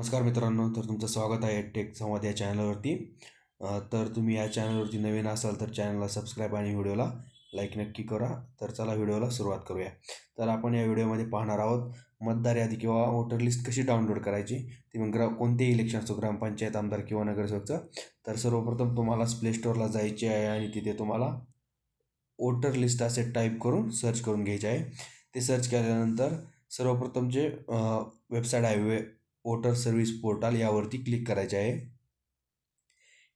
नमस्कार मित्रांनो तर तुमचं स्वागत आहे टेक संवाद या चॅनलवरती तर तुम्ही या चॅनलवरती नवीन असाल तर चॅनलला सबस्क्राईब आणि व्हिडिओला लाईक नक्की करा. तर चला व्हिडिओला सुरुवात करूया. तर आपण या व्हिडिओमध्ये पाहणार आहोत मतदार यादी किंवा वोटर लिस्ट कशी डाउनलोड करायची ती मग ग्रा कोणतेही इलेक्शन ग्रामपंचायत आमदार किंवा नगरसेवकचं. तर सर्वप्रथम तुम्हाला प्ले स्टोअरला जायचे आहे आणि तिथे तुम्हाला वोटर लिस्ट असे टाईप करून सर्च करून घ्यायचे आहे. ते सर्च केल्यानंतर सर्वप्रथम जे वेबसाईट आहे वे वोटर सर्व्हिस पोर्टल यावरती क्लिक करायचे आहे.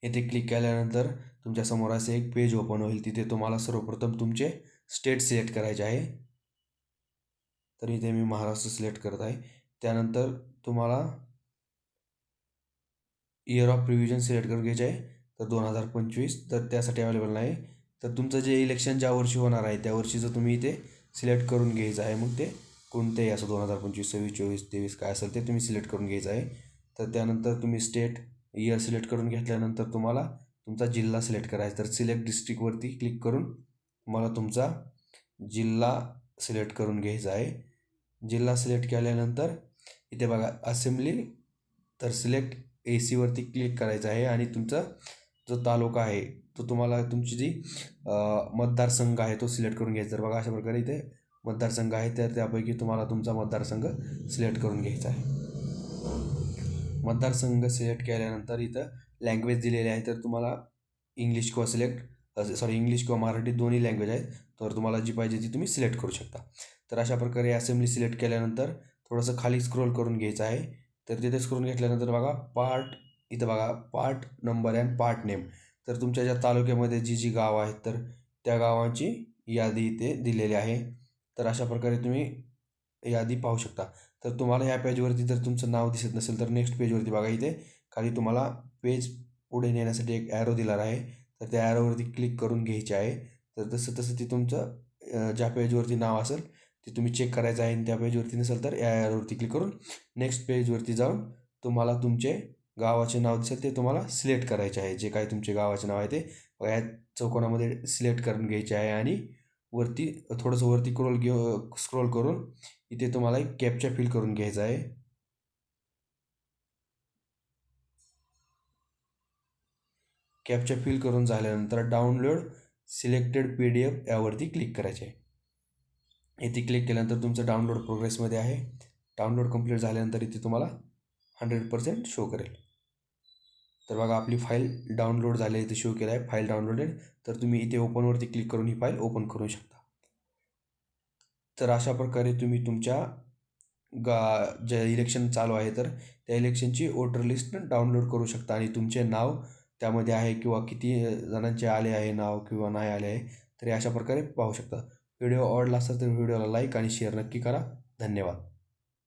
येथे क्लिक केल्यानंतर तुमच्यासमोर असे एक पेज ओपन होईल. तिथे तुम्हाला सर्वप्रथम तुमचे स्टेट सिलेक्ट करायचे आहे. तर इथे मी महाराष्ट्र सिलेक्ट करत आहे. त्यानंतर तुम्हाला इयर ऑफ प्रिव्हिजन सिलेक्ट करून घ्यायचे आहे. तर दोन हजार पंचवीस तर त्यासाठी अवेलेबल नाही. तर तुमचं जे इलेक्शन ज्या वर्षी होणार आहे त्या वर्षीचं तुम्ही इथे सिलेक्ट करून घ्यायचं आहे मग ते कोणतेही असं दोन हजार पंचवीस सव्वीस चोवीस तेवीस काय असेल ते तुम्ही सिलेक्ट करून घ्यायचं आहे. तर त्यानंतर तुम्ही स्टेट इयर सिलेक्ट करून घेतल्यानंतर तुम्हाला तुमचा जिल्हा सिलेक्ट करायचा. तर सिलेक्ट डिस्ट्रिक्टवरती क्लिक करून मला तुमचा जिल्हा सिलेक्ट करून घ्यायचा आहे. जिल्हा सिलेक्ट केल्यानंतर इथे बघा असेंब्ली तर सिलेक्ट ए सीवरती क्लिक करायचं आहे आणि तुमचा जो तालुका आहे तो तुम्हाला तुमची जी मतदारसंघ आहे तो सिलेक्ट करून घ्यायचा तर बघा अशा प्रकारे इथे मतदारसंघ आहे तर त्यापैकी तुम्हाला तुमचा मतदारसंघ सिलेक्ट करून घ्यायचा आहे. मतदारसंघ सिलेक्ट केल्यानंतर इथं लँग्वेज दिलेली आहे तर तुम्हाला इंग्लिश किंवा सिलेक्ट सॉरी इंग्लिश किंवा मराठी दोन्ही लँग्वेज आहेत तर तुम्हाला जी पाहिजे ती तुम्ही सिलेक्ट करू शकता. तर अशा प्रकारे असेंब्ली सिलेक्ट केल्यानंतर थोडंसं खाली स्क्रोल करून घ्यायचं आहे. तर तिथे स्क्रोल घेतल्यानंतर बघा पार्ट इथं बघा part number and part name तर तुमच्या ज्या तालुक्यामध्ये जी जी गावं आहेत तर त्या गावांची यादी इथे दिलेली आहे. तर अशा प्रकारे तुम्ही यादी पाहू शकता. तर तुम्हाला ह्या पेजवरती जर तुमचं नाव दिसत नसेल तर नेक्स्ट पेजवरती बघा इथे. खाली तुम्हाला पेज पुढे नेण्यासाठी एक ॲरो दिला आहे. तर त्या ॲरोवरती क्लिक करून घ्यायचे आहे. तर तसं तसं ते तुमचं ज्या पेजवरती नाव असेल ते तुम्ही चेक करायचं आहे. आणि त्या पेजवरती नसेल तर या ॲरोवरती क्लिक करून नेक्स्ट पेजवरती जाऊन तुम्हाला तुमचे गावाचे नाव दिसेल ते तुम्हाला सिलेक्ट करायचे आहे. जे काही तुमचे गावाचे नाव आहे ते. या चौकोनामध्ये सिलेक्ट करून घ्यायचे आहे. आणि वरती थोडंसं वरती क्रोल घे स्क्रोल करून इथे तुम्हाला एक कॅपचा फिल करून घ्यायचा आहे. कॅपचा फिल करून झाल्यानंतर download selected P D F यावरती क्लिक करायचे आहे. इथे क्लिक केल्यानंतर तुमचं डाउनलोड प्रोग्रेसमध्ये आहे. डाउनलोड कंप्लीट झाल्यानंतर इथे तुम्हाला हंड्रेड पर्सेंट शो करेल. तर बघा आपली फाईल डाउनलोड झाली इथे शो केला आहे. फाईल डाउनलोडेड तर तुम्ही इथे ओपनवरती क्लिक करून ही फाईल ओपन करू शकता. तर अशा प्रकारे तुम्ही तुमच्या गा जे इलेक्शन चालू आहे तर त्या इलेक्शनची वोटर लिस्ट डाउनलोड करू शकता. आणि तुमचे नाव त्यामध्ये आहे किंवा किती जणांचे आले आहे नाव किंवा नाही आले आहे तर अशा प्रकारे पाहू शकता. व्हिडिओ आवडला असेल तर व्हिडिओला लाईक आणि शेअर नक्की करा. धन्यवाद.